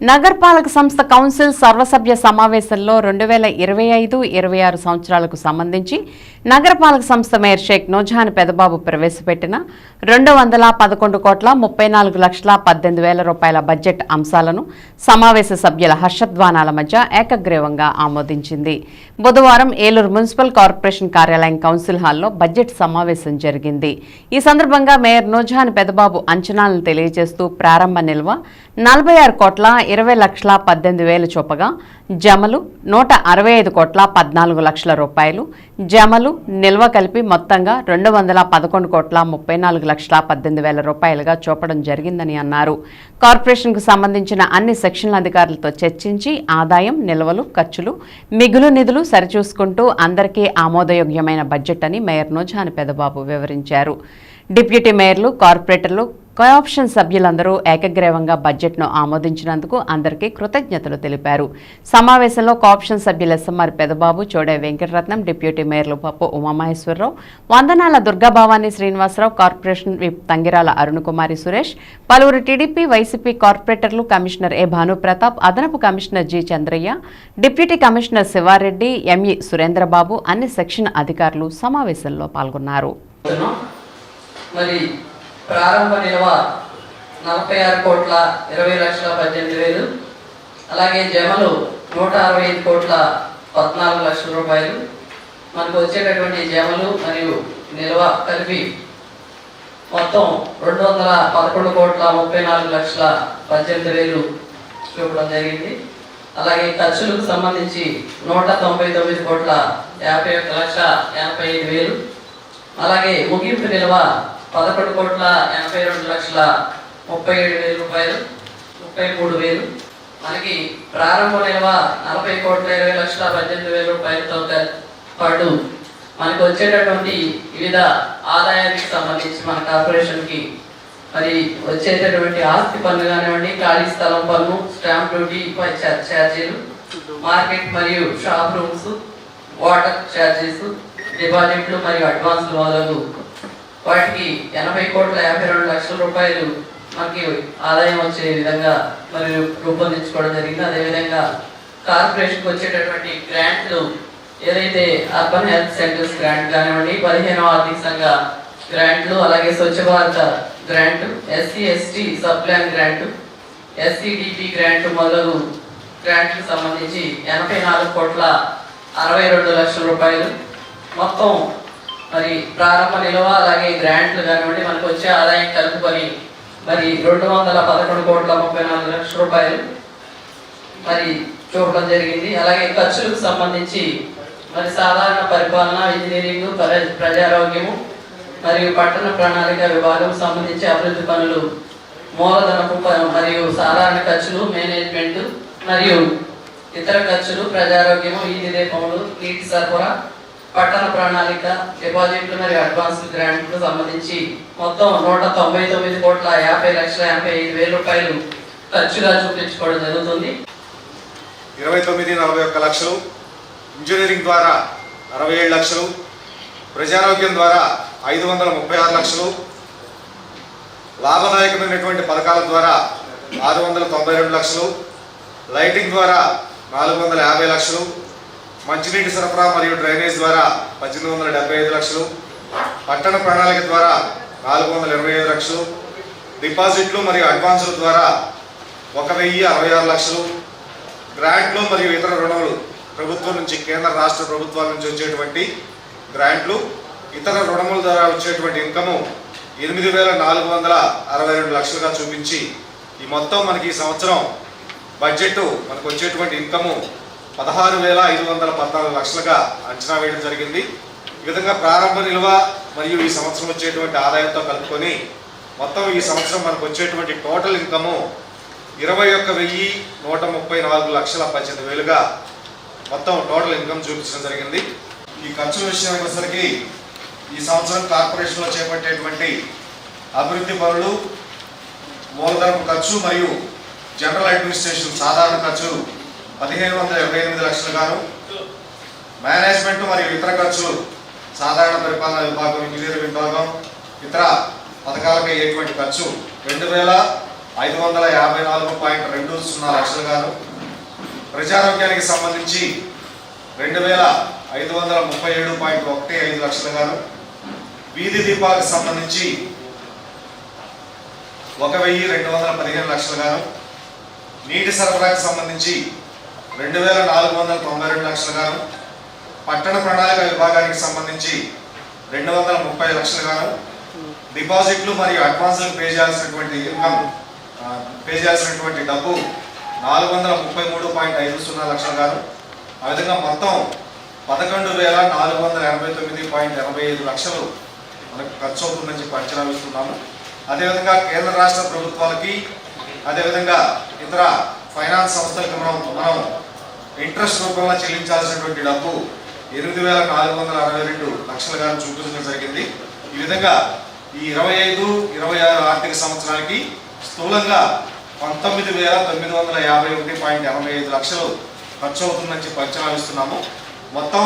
నగరపాలక సంస్థ కౌన్సిల్ సర్వసభ్య సమావేశంలో రెండు వేల ఇరవై ఐదు ఇరవై ఆరు సంవత్సరాలకు సంబంధించి నగరపాలక సంస్థ మేయర్ షేక్ నోజాన్ పెదబాబు ప్రవేశపెట్టిన రెండు వందల పదకొండు కోట్ల ముప్పై నాలుగు లక్షల పద్దెనిమిది వేల రూపాయల బడ్జెట్ అంశాలను సమావేశ సభ్యుల హర్షధ్వానాల మధ్య ఏకగ్రీవంగా ఆమోదించింది. బుధవారం ఏలూరు మున్సిపల్ కార్పొరేషన్ కార్యాలయం కౌన్సిల్ హాల్లో బడ్జెట్ సమావేశం జరిగింది. ఈ సందర్భంగా మేయర్ నోజాన్ పెదబాబు అంచనాలను తెలియజేస్తూ ప్రారంభ నిల్వ నలభై ఆరు కోట్ల ఇరవై లక్షల పద్దెనిమిది వేలు చొప్పగా జమలు నూట అరవై ఐదు కోట్ల పద్నాలుగు లక్షల రూపాయలు జమలు నిల్వ కలిపి మొత్తంగా రెండు వందల పదకొండు కోట్ల ముప్పై నాలుగు లక్షల పద్దెనిమిది వేల రూపాయలుగా చూపడం జరిగిందని అన్నారు. కార్పొరేషన్కు సంబంధించిన అన్ని సెక్షన్ల అధికారులతో చర్చించి ఆదాయం నిల్వలు ఖర్చులు మిగులు నిధులు సరిచూసుకుంటూ అందరికీ ఆమోదయోగ్యమైన బడ్జెట్ అని మేయర్ నోజాని పెదబాబు వివరించారు. డిప్యూటీ మేయర్లు కార్పొరేటర్లు కోఆప్షన్ సభ్యులందరూ ఏకగ్రీవంగా బడ్జెట్ను ఆమోదించినందుకు అందరికీ కృతజ్ఞతలు తెలిపారు. సమావేశంలో కోఆప్షన్ సభ్యులు ఎస్ఎంఆర్ పెదబాబు చోడే వెంకటరత్నం డిప్యూటీ మేయర్లు పప్పు ఉమామహేశ్వరరావు వందనాల దుర్గాభవాని శ్రీనివాసరావు కార్పొరేషన్ విప్ తంగిరాల అరుణకుమారి సురేష్ పలువురు టీడీపీ వైసీపీ కార్పొరేటర్లు కమిషనర్ ఏ భానుప్రతాప్ అదనపు commissioner G Chandraiah deputy commissioner Sivareddy ME Surendrababu అన్ని సెక్షన్ అధికారులు సమావేశంలో పాల్గొన్నారు. మరి ప్రారంభ నిల్వ నలభై ఆరు కోట్ల ఇరవై లక్షల పద్దెనిమిది వేలు. అలాగే జమలు నూట అరవై ఐదు కోట్ల పద్నాలుగు లక్షల రూపాయలు. మనకు వచ్చేటటువంటి జమలు మరియు నిల్వ కలిపి మొత్తం రెండు వందల పదకొండు కోట్ల ముప్పై నాలుగు లక్షల పద్దెనిమిది వేలు చూపడం జరిగింది. అలాగే ఖర్చులకు సంబంధించి నూట తొంభై తొమ్మిది కోట్ల యాభై ఒక్క లక్ష ఎనభై ఐదు వేలు. అలాగే ముగింపు నిల్వ పదకొండు కోట్ల ఎనభై రెండు లక్షల ముప్పై ఏడు వేల రూపాయలు ముప్పై మూడు వేలు. మనకి ప్రారంభ నిల్వ నలభై కోట్ల ఇరవై లక్షల పద్దెనిమిది వేల రూపాయలతో పాటు మనకు వచ్చేటటువంటి వివిధ ఆదాయానికి సంబంధించి మన కార్పొరేషన్కి మరి వచ్చేటటువంటి ఆస్తి పన్ను కానివ్వండి ఖాళీ స్థలం పన్ను స్టాంప్ డ్యూటీ పై ఛార్జీలు మార్కెట్ మరియు షాప్ రూమ్స్ వాటర్ ఛార్జెస్ డిపాజిట్లు మరియు అడ్వాన్స్ మొదలగు వాటికి ఎనభై కోట్ల యాభై రెండు లక్షల రూపాయలు మనకి ఆదాయం వచ్చే విధంగా మరి రూపొందించుకోవడం జరిగింది. అదేవిధంగా కార్పొరేషన్కి వచ్చేటటువంటి గ్రాంట్లు ఏదైతే అర్బన్ హెల్త్ సెంటర్స్ గ్రాంట్ కానివ్వండి పదిహేనవ ఆర్థిక సంఘ గ్రాంట్లు అలాగే Swachh Bharat grant SC ST sub plan grant SCDP grant మొదలగు గ్రాంట్కి సంబంధించి ఎనభై నాలుగు కోట్ల అరవై రెండు లక్షల రూపాయలు. మొత్తం మరి ప్రారంభ నిల్వ అలాగే గ్రాంట్లు కానివ్వండి మనకు వచ్చే ఆదాయం కలుపుకొని మరి రెండు వందల పదకొండు కోట్ల ముప్పై నాలుగు లక్షల రూపాయలు మరి చూడడం జరిగింది. అలాగే ఖర్చులకు సంబంధించి మరి సాధారణ పరిపాలన ఇంజనీరింగ్ ప్రజారోగ్యము మరియు పట్టణ ప్రణాళిక విభాగం సంబంధించి అభివృద్ధి పనులు మూలధనపు మరియు సాధారణ ఖర్చులు మేనేజ్మెంట్ మరియు ఇతర ఖర్చులు ప్రజారోగ్యము వీధి దీపములు నీటి సరఫరా పట్టణ ప్రణాళిక డిపాజిట్లు మరియు అడ్వాన్స్ గ్రాంట్లకు సంబంధించి మొత్తం నూట తొంభై తొమ్మిది కోట్ల యాభై లక్షల యాభై ఐదు వేల రూపాయలు ఖర్చుగా చూపించుకోవడం జరుగుతుంది. ఇరవై తొమ్మిది నలభై ఒక్క లక్షలు ఇంజనీరింగ్ ద్వారా అరవై ఏడు లక్షలు ప్రజారోగ్యం ద్వారా ఐదు వందల ముప్పై ఆరు లక్షలు లాభదాయకమైనటువంటి పథకాల ద్వారా ఆరు వందల తొంభై రెండు లక్షలు లైటింగ్ ద్వారా నాలుగు వందల యాభై లక్షలు మంచినీటి సరఫరా మరియు డ్రైనేజ్ ద్వారా పద్దెనిమిది వందల డెబ్బై ఐదు లక్షలు పట్టణ ప్రణాళిక ద్వారా నాలుగు వందల ఇరవై ఐదు లక్షలు డిపాజిట్లు మరియు అడ్వాన్సుల ద్వారా ఒక వెయ్యి అరవై ఆరు లక్షలు గ్రాంట్లు మరియు ఇతర రుణాలు ప్రభుత్వం నుంచి కేంద్ర రాష్ట్ర ప్రభుత్వాల నుంచి వచ్చేటువంటి గ్రాంట్లు ఇతర రుణముల ద్వారా వచ్చేటువంటి ఇన్కము ఎనిమిది వేల నాలుగు వందల అరవై రెండు లక్షలుగా చూపించి ఈ మొత్తం మనకి ఈ సంవత్సరం బడ్జెట్ మనకు వచ్చేటువంటి ఇన్కము పదహారు వేల ఐదు వందల పద్నాలుగు లక్షలుగా అంచనా వేయడం జరిగింది. ఈ విధంగా ప్రారంభ నిల్వ మరియు ఈ సంవత్సరం వచ్చేటువంటి ఆదాయంతో కలుపుకొని మొత్తం ఈ సంవత్సరం మనకు వచ్చేటువంటి టోటల్ ఇన్కము ఇరవై ఒక్క వెయ్యి నూట ముప్పై నాలుగు లక్షల పద్దెనిమిది వేలుగా మొత్తం టోటల్ ఇన్కమ్ చూపించడం జరిగింది. ఈ ఖర్చుల విషయానికి వచ్చేసరికి ఈ సంవత్సరం కార్పొరేషన్లో చేపట్టేటువంటి అభివృద్ధి పనులు మూలధనం ఖర్చు మరియు జనరల్ అడ్మినిస్ట్రేషన్ సాధారణ ఖర్చు పదిహేను వందల ఇరవై ఎనిమిది లక్షలు గాను మేనేజ్మెంట్ మరియు ఇతర ఖర్చులు సాధారణ పరిపాలన విభాగం ఇంజనీరింగ్ విభాగం ఇతర పథకాలకు అయ్యేటువంటి ఖర్చు రెండు వేల ఐదు వందల యాభై నాలుగు పాయింట్ రెండు సున్నా లక్షలు గాను. ప్రజారోగ్యానికి సంబంధించి రెండు వేల ఐదు వందల ముప్పై ఏడు పాయింట్ ఒకటి ఐదు లక్షలు గాను. వీధి దీపాలకు సంబంధించి ఒక వెయ్యి రెండు వందల పదిహేను లక్షలు గాను. నీటి సరఫరాకు సంబంధించి రెండు వేల నాలుగు వందల తొంభై రెండు లక్షలు గాను. పట్టణ ప్రణాళిక విభాగానికి సంబంధించి రెండు వందల ముప్పై లక్షలు గాను. డిపాజిట్లు మరియు అడ్వాన్సులకు పే చేయాల్సినటువంటి ఇన్కమ్ పే చేయాల్సినటువంటి డబ్బు నాలుగు వందల ముప్పై మూడు పాయింట్ ఐదు సున్నా లక్షలు గాను. ఆ విధంగా మొత్తం పదకొండు వేల నాలుగు వందల ఎనభై తొమ్మిది పాయింట్ ఎనభై ఐదు లక్షలు మనకు ఖర్చు అవుతుందని చెప్పి అంచనా వేస్తున్నాము. అదేవిధంగా కేంద్ర రాష్ట్ర ప్రభుత్వాలకి అదేవిధంగా ఇతర ఫైనాన్స్ సంస్థలకు మనం మనం ఇంట్రెస్ట్ రూపంలో చెల్లించాల్సినటువంటి డబ్బు ఎనిమిది వేల నాలుగు వందల అరవై రెండు లక్షలుగా చూపించడం జరిగింది. ఈ విధంగా ఈ ఇరవై ఐదు ఇరవై ఆరు ఆర్థిక సంవత్సరానికి స్థూలంగా పంతొమ్మిది వేల తొమ్మిది వందల యాభై ఒకటి పాయింట్ ఎనభై ఐదు లక్షలు ఖర్చు అవుతుందని చెప్పి అంచనా ఇస్తున్నాము. మొత్తం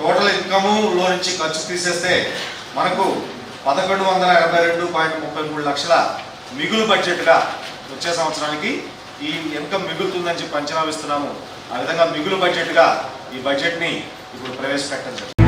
టోటల్ ఇన్కమ్లో నుంచి ఖర్చు తీసేస్తే మనకు పదకొండు వందల ఎనభై రెండు పాయింట్ ముప్పై మూడు లక్షల మిగులు బడ్జెట్గా వచ్చే సంవత్సరానికి ఈ ఇన్కమ్ మిగులుతుందని చెప్పి అంచనా వేస్తున్నాము. ఆ విధంగా మిగులు బడ్జెట్గా ఈ బడ్జెట్ని ఇప్పుడు ప్రవేశపెట్టడం